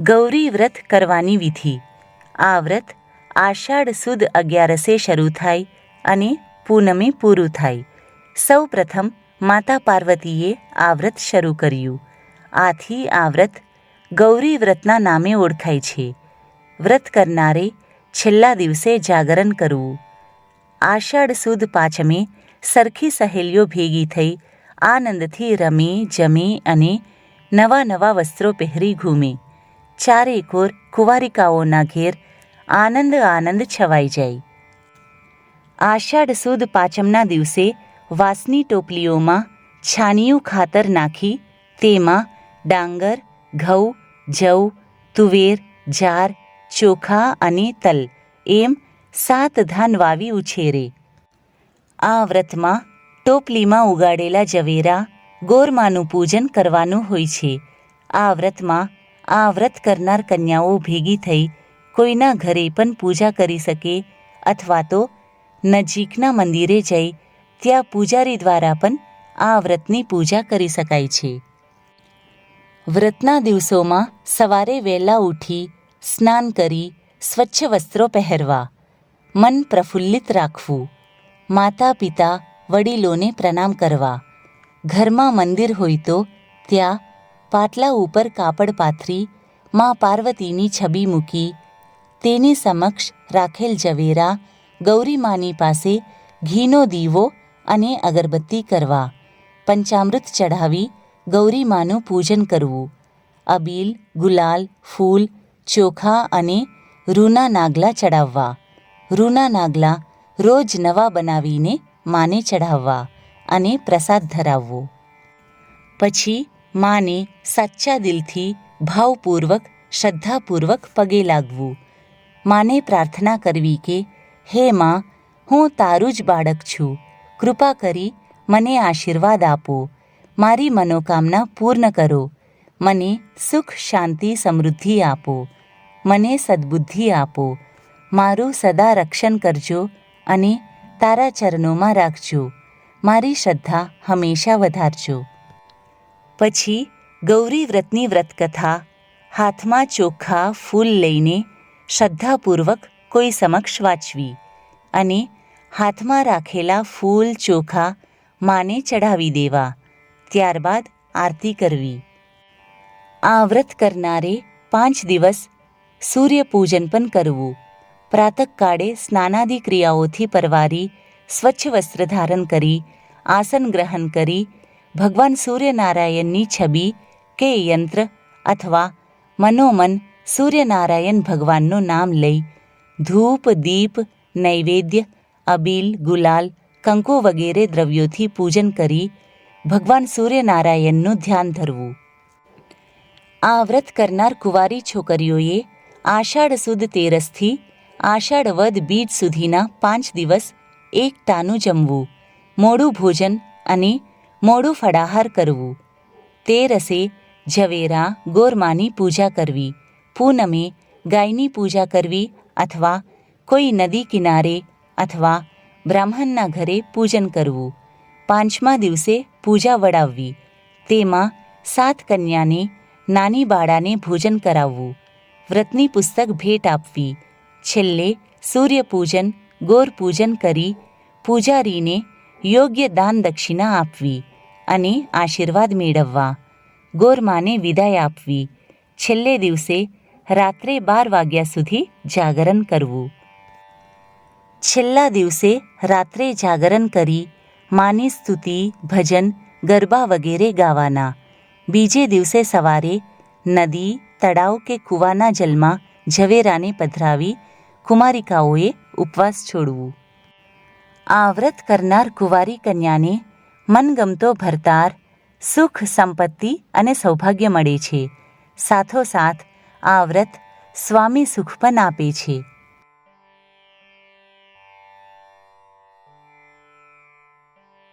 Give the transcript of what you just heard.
ગૌરી વ્રત કરવાની વિધિ. આ વ્રત આષાઢ સુદ અગિયારસે શરૂ થાય અને પૂનમે પૂરું થાય. સૌ પ્રથમ માતા પાર્વતીએ આ વ્રત શરૂ કર્યું. આથી આ વ્રત ગૌરી વ્રતના નામે ઓળખાય છે. વ્રત કરનારે છેલ્લા દિવસે જાગરણ કરવું. આષાઢ સુદ પાંચમે સરખી સહેલીઓ ભેગી થઈ આનંદથી રમે, જમે અને નવા નવા વસ્ત્રો પહેરી ઘૂમે. ચારે કોર કુંવારિકાઓના ઘેર આનંદ આનંદ છવાઈ જાય. આષાઢ સુદ પાંચમના દિવસે વાસની ટોપલીઓમાં છાનિયું ખાતર નાખી તેમાં ડાંગર, ઘઉં, જવ, તુવેર, જાર, ચોખા અને તલ એમ સાત ધાન વાવી ઉછેરે. આ વ્રતમાં ટોપલીમાં ઉગાડેલા જવેરા ગોરમાનું પૂજન કરવાનું હોય છે. આ વ્રતમાં આ વ્રત કરનાર કન્યાઓ ભેગી થઈ કોઈના ઘરે પણ પૂજા કરી શકે અથવા તો નજીકના મંદિરે જઈ ત્યાં પૂજારી દ્વારા પણ આ વ્રતની પૂજા કરી શકાય છે. વ્રતના દિવસોમાં સવારે વહેલા ઉઠી, સ્નાન કરી, સ્વચ્છ વસ્ત્રો પહેરવા, મન પ્રફુલ્લિત રાખવું, માતા પિતા વડીલોને પ્રણામ કરવા, ઘરમાં મંદિર હોય તો ત્યાં પાટલા ઉપર કાપડ પાથરી, મા પાર્વતીની છબી મૂકી, તેની સમક્ષ રાખેલ જવેરા ગૌરીમાની પાસે ઘીનો દીવો અને અગરબત્તી કરવા, પંચામૃત ચઢાવી ગૌરીમાનું પૂજન કરવું. અબીલ, ગુલાલ, ફૂલ, ચોખા અને રૂના નાગલા ચડાવવા રૂના નાગલા રોજ નવા બનાવીને માને ચઢાવવા અને પ્રસાદ ધરાવવો. પછી માને સાચા દિલથી ભાવપૂર્વક, શ્રદ્ધાપૂર્વક પગે લાગવું. માને પ્રાર્થના કરવી કે, હે માં, હું તારું જ બાળક છું. કૃપા કરી મને આશીર્વાદ આપો. મારી મનોકામના પૂર્ણ કરો. મને સુખ, શાંતિ, સમૃદ્ધિ આપો. મને સદ્બુદ્ધિ આપો. મારું સદા રક્ષણ કરજો અને તારા ચરણોમાં રાખજો. મારી શ્રદ્ધા હંમેશા વધારજો. પછી ગૌરી વ્રતની વ્રતકથા, હાથમાં ચોખ્ખા ફૂલ લઈને શ્રદ્ધાપૂર્વક કોઈ સમક્ષ વાંચવી અને હાથમાં રાખેલા ફૂલ, ચોખા માને ચઢાવી દેવા, ત્યારબાદ આરતી કરવી. આ વ્રત કરનારે પાંચ દિવસ સૂર્યપૂજન પણ કરવું. પ્રાતઃકાળે સ્નાનાદિ ક્રિયાઓથી પરવારી સ્વચ્છ વસ્ત્ર ધારણ કરી, આસન ગ્રહણ કરી ભગવાન સૂર્યનારાયણની છબી કે યંત્ર અથવા મનોમન સૂર્યનારાયણ ભગવાનનું નામ લઈ ધૂપ, દીપ, નૈવેદ્ય, અબીલ, ગુલાલ, કંકુ વગેરે દ્રવ્યોથી પૂજન કરી ભગવાન સૂર્યનારાયણનું ધ્યાન ધરવું. આ વ્રત કરનાર કુંવારી છોકરીઓએ આષાઢ સુદ તેરસથી આષાઢ વદ બીજ સુધીના પાંચ દિવસ એકટાનું જમવું, મોડું ભોજન અને મોડું ફળાહાર કરવું. તેરસે ઝવેરા ગોરમાની પૂજા કરવી. પૂનમે ગાયની પૂજા કરવી અથવા કોઈ નદી કિનારે અથવા બ્રાહ્મણના ઘરે પૂજન કરવું. પાંચમા દિવસે પૂજા વડાવવી. તેમાં સાત કન્યાને નાની બાળાને ભોજન કરાવવું. વ્રતની પુસ્તક ભેટ આપવી. છેલ્લે સૂર્યપૂજન ગોર પૂજન કરી પૂજારીને યોગ્ય દાન દક્ષિણા આપવી. અને આશીર્વાદ મેળવવા. ગોરમાને વિદાય આપવી. છેલ્લે દિવસે રાત્રે બાર વાગ્યા સુધી જાગરણ કરવું. છેલ્લા દિવસે રાત્રે જાગરણ કરી માની સ્તુતિ, ભજન, ગરબા વગેરે ગાવાના. બીજે દિવસે સવારે નદી, તળાવ કે કૂવાના જલમાં ઝવેરાને પધરાવી કુમારિકાઓએ ઉપવાસ છોડવું. આ વ્રત કરનાર કુંવારી કન્યાને મનગમતો ભરતાર, સુખ સંપત્તિ અને સૌભાગ્ય મળે છે. સાથોસાથ આ વ્રત સ્વામી સુખ પણ આપે છે.